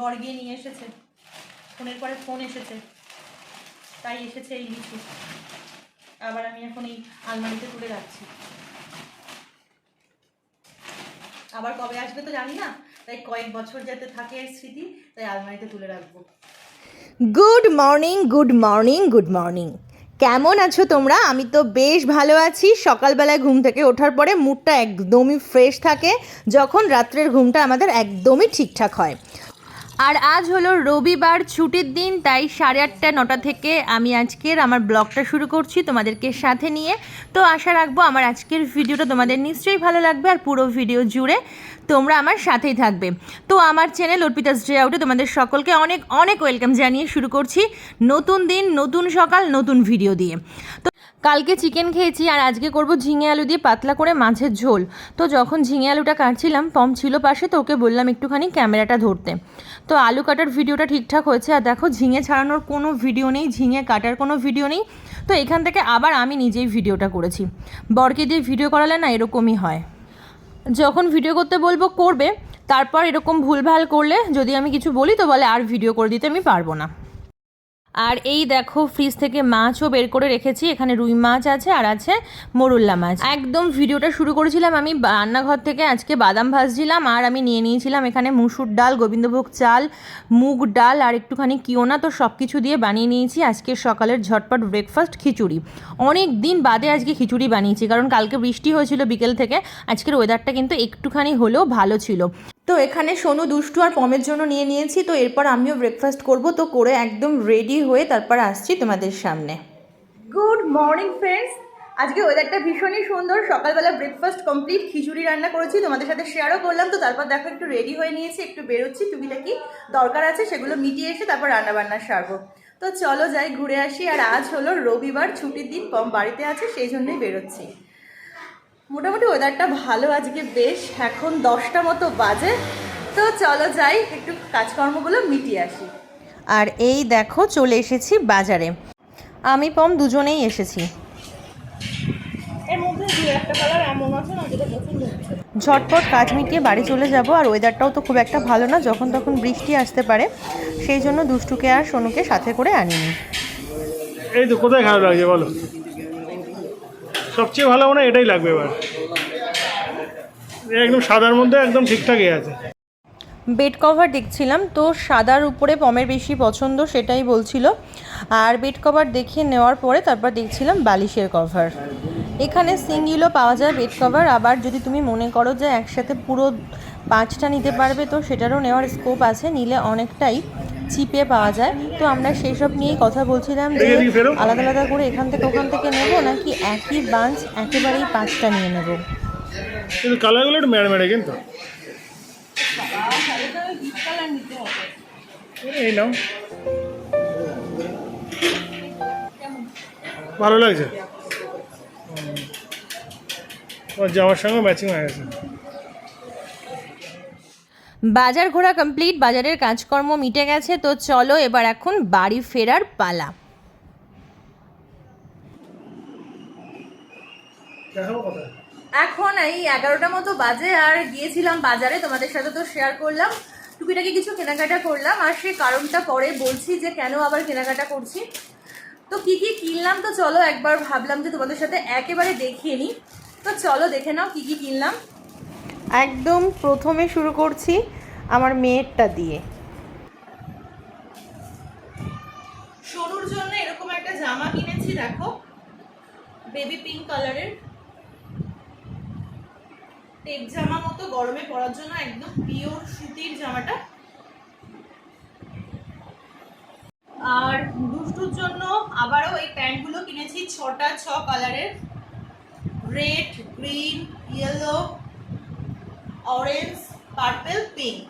বর গিয়ে নিয়ে এসেছে। ফোনের পরে ফোন এসেছে। তাই এসেছে এই লিচু। আবার আমি এখন এই আলমারিতে তুলে রাখছি। আবার কবে আসবে তো জানি না। তাই কয়েক বছর যাতে থাকে এর স্মৃতি, তাই আলমারিতে তুলে রাখব। Good morning good morning good morning. কেমন আছো তোমরা? আমি তো বেশ ভালো আছি। সকালবেলায় ঘুম থেকে ওঠার পরে মুডটা একদমই ফ্রেশ থাকে, যখন রাত্রের ঘুমটা আমাদের একদমই ঠিকঠাক হয়। আর আজ হলো রবিবার, ছুটির দিন, তাই সাড়ে আটটা, নটা থেকে আমি আজকের আমার ব্লগটা শুরু করছি তোমাদেরকে সাথে নিয়ে। তো আশা রাখব আমার আজকের ভিডিওটা তোমাদের নিশ্চয়ই ভালো লাগবে আর পুরো ভিডিও জুড়ে। তোমরা আমার সাথেই থাকবে। তো আমার চ্যানেল অর্পিতাস ডে আউটে তোমাদের সকলকে অনেক অনেক ওয়েলকাম জানিয়ে শুরু করছি নতুন দিন, নতুন সকাল, নতুন ভিডিও দিয়ে। তো কালকে চিকেন খেয়েছি আর আজকে করব ঝিঙে আলু দিয়ে পাতলা করে মাছের ঝোল। তো যখন ঝিঙে আলুটা কাটছিলাম, পম ছিল পাশে, তো ওকে বললাম একটুখানি ক্যামেরাটা ধরতে। তো আলু কাটার ভিডিওটা ঠিকঠাক হয়েছে আর দেখো ঝিঙে ছাড়ানোর কোনো ভিডিও নেই, ঝিঙে কাটার কোনো ভিডিও নেই। তো এখান থেকে আবার আমি নিজেই ভিডিওটা করেছি। বরকে দিয়ে ভিডিও করালে না এরকমই হয়। যখন ভিডিও করতে বলব, করবে। তারপর এরকম ভুলভাল করলে যদি আমি কিছু বলি, তো বলে আর ভিডিও করে দিতে আমি পারব না। আর এই দেখো ফ্রিজ থেকে মাছও বের করে রেখেছি। এখানে রুই মাছ আছে আর আছে মোরুল্লা মাছ। একদম ভিডিওটা শুরু করেছিলাম আমি রান্নাঘর থেকে, আজকে বাদাম ভাজছিলাম আর আমি নিয়ে নিয়েছিলাম এখানে মুসুর ডাল, গোবিন্দভোগ চাল, মুগ ডাল আর একটুখানি কিওনা। তো সব কিছু দিয়ে বানিয়ে নিয়েছি আজকে সকালের ঝটপট ব্রেকফাস্ট খিচুড়ি। অনেক দিন বাদে আজকে খিচুড়ি বানিয়েছি, কারণ কালকে বৃষ্টি হয়েছিল বিকেল থেকে। আজকের ওয়েদারটা কিন্তু একটুখানি হলেও ভালো ছিল। তো এখানে সোনু দুষ্টু আর পমের জন্য নিয়ে নিয়েছি, তো এরপর আমিও ব্রেকফাস্ট করব। তো করে একদম রেডি হয়ে তারপর আসছি তোমাদের সামনে। গুড মর্নিং ফ্রেন্ডস আজকে ওয়েদারটা ভীষণই সুন্দর। সকালবেলা ব্রেকফাস্ট কমপ্লিট খিচুড়ি রান্না করেছি, তোমাদের সাথে শেয়ারও করলাম। তো তারপর দেখো একটু রেডি হয়ে নিয়েছি, একটু বেরোচ্ছি। তুমি টুকিটাকি দরকার আছে, সেগুলো মিটিয়ে এসে তারপর রান্না বান্না সারবো। তো চলো যাই, ঘুরে আসি। আর আজ হলো রবিবার, ছুটির দিন কম বাড়িতে আছে, সেই জন্যই বেরোচ্ছি। মোটামুটি ওয়েদারটা ভালো আজকে বেশ এখন দশটা মতো বাজে। তো চলো যাই একটু কাজকর্মগুলো মিটিয়ে আসি। আর এই দেখো চলে এসেছি বাজারে। আমি পম দুজনেই এসেছি। ঝটপট কাজ মিটিয়ে বাড়ি চলে যাব আর ওয়েদারটাও তো খুব একটা ভালো না যখন তখন বৃষ্টি আসতে পারে। সেই জন্য দুষ্টুকে আর সোনুকে সাথে করে আনিনি। এই তো কোথায় খারাপ লাগছে বলো? সবচেয়ে ভালো মনে এটাই লাগবে এবার। একদম সাদার মধ্যে একদম ঠিকঠাকই আছে। বেড কভার দেখছিলাম, তো সাদার উপরে পমের বেশি পছন্দ সেটাই বলছিল। আর বেড কভার দেখে নেওয়ার পরে তারপর দেখছিলাম বালিশের কভার। এখানে সিঙ্গিলও পাওয়া যায় বেড কভার, আবার যদি তুমি মনে করো যে একসাথে পুরো পাঁচটা নিতে পারবে তো সেটারও নেওয়ার স্কোপ আছে, নিলে অনেকটাই। চিপে পাওয়া যায়। তো আমরা সেই সব নিয়েই কথা বলছিলাম যে আলাদা আলাদা করে এখান থেকে ওখান থেকে নেব নাকি একই বাঞ্চ একেবারেই পাঁচটা নিয়ে নেব? কিন্তু কালারগুলো একটু মেড়ে মেড়ে কিন্তু। এই নাও। ভালো লাগছে। তোমার জামার সঙ্গে ম্যাচিং হয়ে গেছে। বাজার ঘোরা কমপ্লিট বাজারের কাজকর্ম মিটে গেছে তো চলো এবার এখন বাড়ি ফেরার পালা। এখন এই এগারোটা মতো বাজে আর গিয়েছিলাম বাজারে তোমাদের সাথে তো শেয়ার করলাম। টুকিটাকি কিছু কেনাকাটা করলাম আর সেই কারণটা পরে বলছি যে কেন আবার কেনাকাটা করছি। তো কি কি কিনলাম তো চলো একবার ভাবলাম যে তোমাদের সাথে একেবারে দেখিয়ে নিই। তো চলো দেখে নাও কি কি কিনলাম। একদম প্রথমে শুরু করছি আমার মেয়েরটা দিয়ে। সরুর জন্য এরকম একটা জামা কিনেছি, দেখো। বেবি পিঙ্ক কালারের টেপ জামা মতো গরমে পরার জন্য একদম পিওর সুতির জামাটা। আর দুষ্টুর জন্য আবারও এই প্যান্টগুলো কিনেছি, ছটা ছ কালারের red green yellow orange purple pink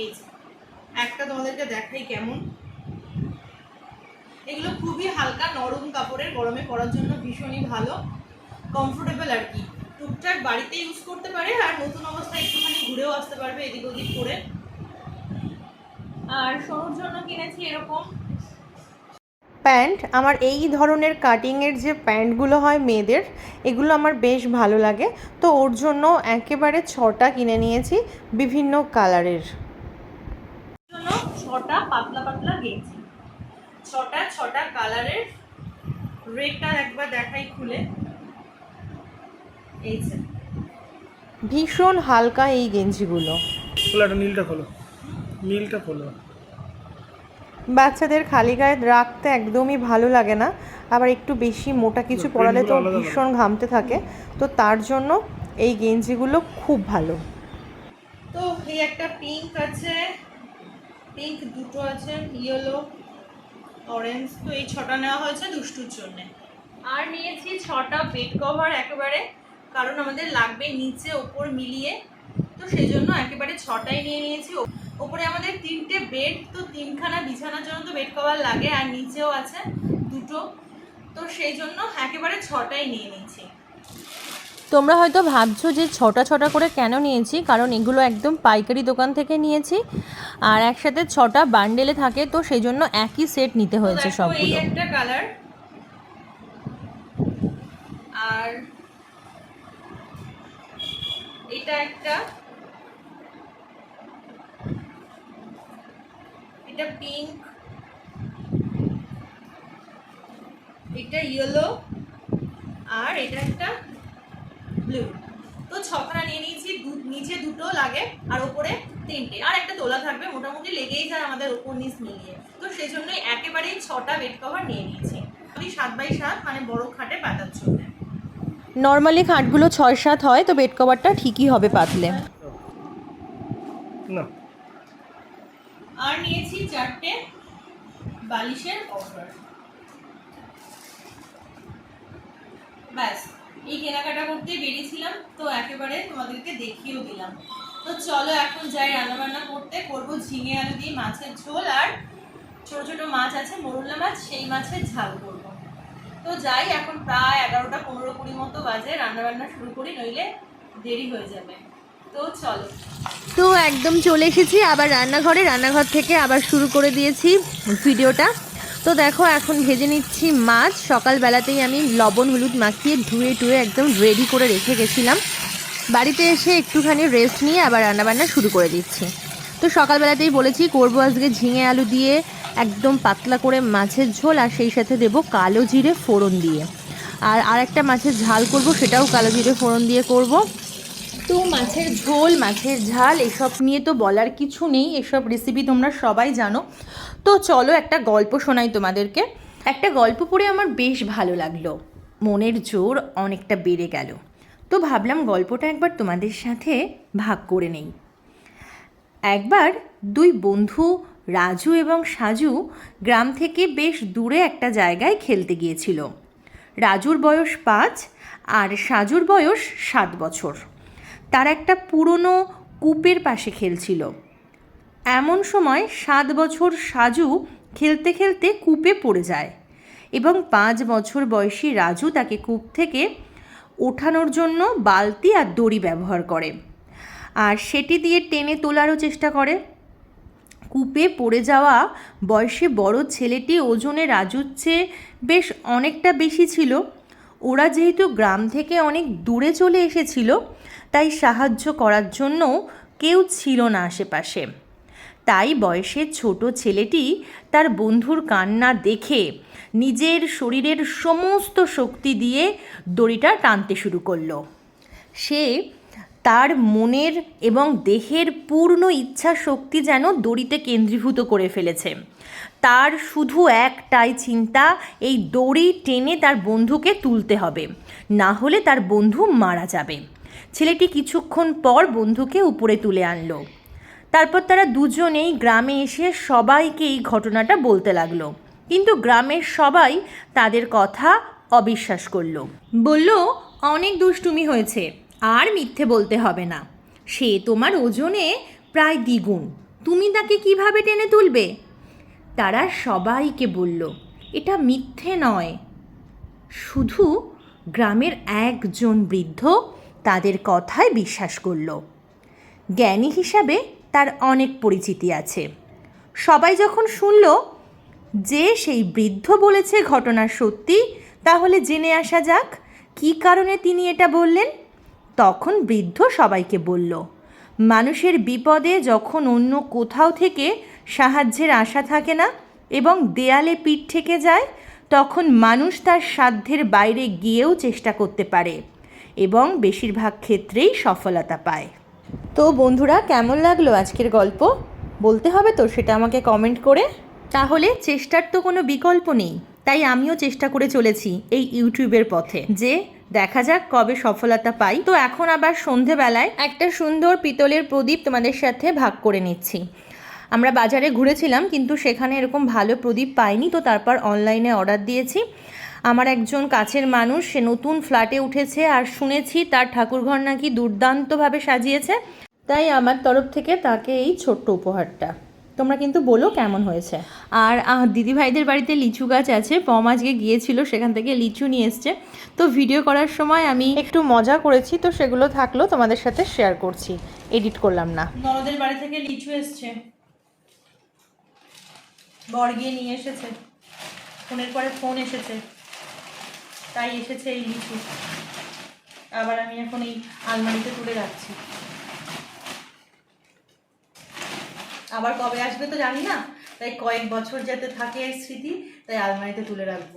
এই যে, একটা তোমাদেরকে দেখাই কেমন। এগুলো খুবই হালকা নরম কাপড়ের, গরমে পরার জন্য ভীষণই ভালো। কমফোর্টেবল আর কি। টুকটাক বাড়িতে ইউজ করতে পারে আর নতুন অবস্থায় একটুখানি ঘুরেও আসতে পারবে এদিক ওদিক করে। আর সোনুর জন্য কিনেছি এরকম প্যান্ট আমার এই ধরনের কাটিংয়ের যে প্যান্টগুলো হয় মেয়েদের এগুলো আমার বেশ ভালো লাগে। তো ওর জন্য একেবারে ছটা কিনে নিয়েছি বিভিন্ন কালারের। ছটা পাতলা পাতলা গেঞ্জি। ছটা ছটা কালারের রেডটা একবার দেখাই খুলে। এই যে। ভীষণ হালকা এই গেঞ্জিগুলো। নীলটা খোলো। নীলটা খোলো। বাচ্চাদের খালি গায়ে রাখতে একদমই ভালো লাগে না। আবার একটু বেশি মোটা কিছু পরালে তো ভীষণ ঘামতে থাকে। তো তার জন্য এই গেঞ্জিগুলো খুব ভালো। তো এই একটা পিঙ্ক আছে। পিঙ্ক দুটো আছে ইয়েলো অরেঞ্জ তো এই ছটা নেওয়া হয়েছে দুষ্টুর জন্য। আর নিয়েছি ছটা বেড কভার একেবারে কারণ আমাদের লাগবে নিচে ওপর মিলিয়ে। তো সেই জন্য একেবারে ছটাই নিয়ে নিয়েছি। ও- ওপরে আমাদের তিনটে বেড তো তিনখানা বিছানার জন্য তো বেড কভার লাগে আর নিচেও আছে দুটো। তো সেই জন্য একেবারে ছটাই নিয়ে নিয়েছি। তোমরা হয়তো ভাবছ যে ছটা ছটা করে কেন নিয়েছি? কারণ এগুলো একদম পাইকারি দোকান থেকে নিয়েছি। আর একসাথে ছটা বান্ডেলে থাকে তো সেই জন্য একই সেট নিতে হয়েছে দেখো, এই সবগুলো। একটা কালার আর এটা একটা এটা পিঙ্ক এটা ইয়েলো আর এটা একটা ব্লু তো ছখানা নিয়ে নিয়েছি দু- নিচে দুটো লাগে আর ওপরে তিনটে। আর একটা তোলা থাকবে মোটামুটি লেগেই যায় আমাদের ওপর নিচ মিলিয়ে। তো সেই জন্যই একেবারেই ছটা বেড কভার নিয়ে নিয়েছি। আমি সাত বাই সাত মানে বড় খাটে পাতার জন্য। নর্মালি খাটগুলো ছয় সাত হয় তো বেড কভারটা ঠিকই হবে পাতলে। না। আর নিয়েছি চারটে বালিশের অফার ব্যাস, এই কেনাকাটা করতে বেরিয়েছিলাম, তো একেবারে তোমাদেরকে দেখিয়েও দিলাম। তো চলো এখন যাই রান্নাবান্না করতে, করব ঝিঙে আলু দিয়ে মাছের ঝোল, আর ছোট ছোট মাছ আছে, মোরলা মাছ, সেই মাছের ঝাল করব। তো যাই, এখন প্রায় এগারোটা পনেরো কুড়ি মতো বাজে, রান্নাবান্না শুরু করি, নইলে দেরি হয়ে যাবে। তো একদম চলে এসেছি, আবার রান্নাঘরে। রান্নাঘর থেকে আবার শুরু করে দিয়েছি ভিডিওটা। তো দেখো, এখন ভেজে নিচ্ছি মাছ। সকালবেলাতেই আমি লবণ হলুদ মাখিয়ে ধুয়ে টুয়ে একদম রেডি করে রেখে গেছিলাম। বাড়িতে এসে একটুখানি রেস্ট নিয়ে আবার রান্নাবান্না শুরু করে দিচ্ছি। তো সকালবেলাতেই বলেছি, করব আজকে ঝিঙে আলু দিয়ে একদম পাতলা করে মাছের ঝোল, আর সেই সাথে দেবো কালো জিরে ফোড়ন দিয়ে। আর আরেকটা মাছের ঝাল করব, সেটাও কালো জিরে ফোড়ন দিয়ে করব। তো মাছের ঝোল, মাছের ঝাল, এসব নিয়ে তো বলার কিছু নেই। এসব রেসিপি তোমরা সবাই জানো। তো চলো একটা গল্প শোনাই তোমাদেরকে। একটা গল্প পড়ে আমার বেশ ভালো লাগল। মনের জোর অনেকটা বেড়ে গেল। তো ভাবলাম গল্পটা একবার তোমাদের সাথে ভাগ করে নেই। একবার দুই বন্ধু, রাজু এবং সাজু, গ্রাম থেকে বেশ দূরে একটা জায়গায় খেলতে গিয়েছিল। রাজুর বয়স পাঁচ আর সাজুর বয়স সাত বছর। তার একটা পুরনো কূপের পাশে খেলছিল। এমন সময় সাত বছর সাজু খেলতে খেলতে কূপে পড়ে যায় এবং পাঁচ বছর বয়সী রাজু তাকে কূপ থেকে ওঠানোর জন্য বালতি আর দড়ি ব্যবহার করে আর সেটি দিয়ে টেনে তোলারও চেষ্টা করে। কূপে পড়ে যাওয়া বয়সে বড় ছেলেটি ওজনে রাজুর চেয়ে বেশ অনেকটা বেশি ছিল। ওরা যেহেতু গ্রাম থেকে অনেক দূরে চলে এসেছিল, তাই সাহায্য করার জন্য কেউ ছিল না আশেপাশে। তাই বয়সের ছোট ছেলেটি তার বন্ধুর কান্না দেখে নিজের শরীরের সমস্ত শক্তি দিয়ে দড়িটা টানতে শুরু করল। সে তার মনের এবং দেহের পূর্ণ ইচ্ছা শক্তি যেন দড়িতে কেন্দ্রীভূত করে ফেলেছে। তার শুধু একটাই চিন্তা, এই দড়ি টেনে তার বন্ধুকে তুলতে হবে। না হলে তার বন্ধু মারা যাবে। ছেলেটি কিছুক্ষণ পর বন্ধুকে উপরে তুলে আনলো। তারপর তারা দুজনেই গ্রামে এসে সবাইকে এই ঘটনাটা বলতে লাগল। কিন্তু গ্রামের সবাই তাদের কথা অবিশ্বাস করল। বলল, অনেক দুষ্টুমি হয়েছে, আর মিথ্যে বলতে হবে না। সে তোমার ওজনে প্রায় দ্বিগুণ। তুমি তাকে কীভাবে টেনে তুলবে? তারা সবাইকে বলল, এটা মিথ্যে নয়। শুধু গ্রামের একজন বৃদ্ধ তাদের কথায় বিশ্বাস করল। জ্ঞানী হিসাবে তার অনেক পরিচিতি আছে। সবাই যখন শুনল যে সেই বৃদ্ধ বলেছে ঘটনা সত্যি, তাহলে জেনে আসা যাক, কী কারণে তিনি এটা বললেন? তখন বৃদ্ধ সবাইকে বলল মানুষের বিপদে যখন অন্য কোথাও থেকে সাহায্যের আশা থাকে না এবং দেয়ালে পিঠ থেকে যায়, তখন মানুষ তার সাধ্যের বাইরে গিয়েও চেষ্টা করতে পারে এবং বেশিরভাগ ক্ষেত্রেই সফলতা পায়। তো বন্ধুরা, কেমন লাগল আজকের গল্প? বলতে হবে তো সেটা আমাকে কমেন্ট করে। তাহলে চেষ্টার তো কোনো বিকল্প নেই, তাই আমিও চেষ্টা করে চলেছি এই ইউটিউবের পথে যে দেখা যাক কবে সফলতা পাই। তো এখন আবার সন্ধেবেলায় একটা সুন্দর পিতলের প্রদীপ তোমাদের সাথে ভাগ করে নিচ্ছি। আমরা বাজারে ঘুরেছিলাম, কিন্তু সেখানে এরকম ভালো প্রদীপ পাইনি, তো তারপর অনলাইনে অর্ডার দিয়েছি। আমার একজন কাছের মানুষ, সে নতুন ফ্ল্যাটে উঠেছে আর শুনেছি তার ঠাকুরঘর নাকি দুর্দান্তভাবে সাজিয়েছে। তাই আমার তরফ থেকে তাকে এই ছোট্ট উপহারটা। তোমরা কিন্তু বলো কেমন হয়েছে। আর দিদিভাইদের বাড়িতে লিচু গাছ আছে পম আজকে গিয়েছিল সেখান থেকে লিচু নিয়ে এসছে। তো ভিডিও করার সময় আমি একটু মজা করেছি তো সেগুলো থাকল তোমাদের সাথে শেয়ার করছি। এডিট করলাম না। ননদের বাড়ি থেকে লিচু এসছে। বর গিয়ে নিয়ে এসেছে। ফোনের পরে ফোন এসেছে। তাই এসেছে এই লিচু। আবার আমি এখন এই আলমারিতে তুলে রাখছি। আবার কবে আসবে তো জানি না। তাই কয়েক বছর যাতে থাকে স্মৃতি, তাই আলমারিতে তুলে রাখব।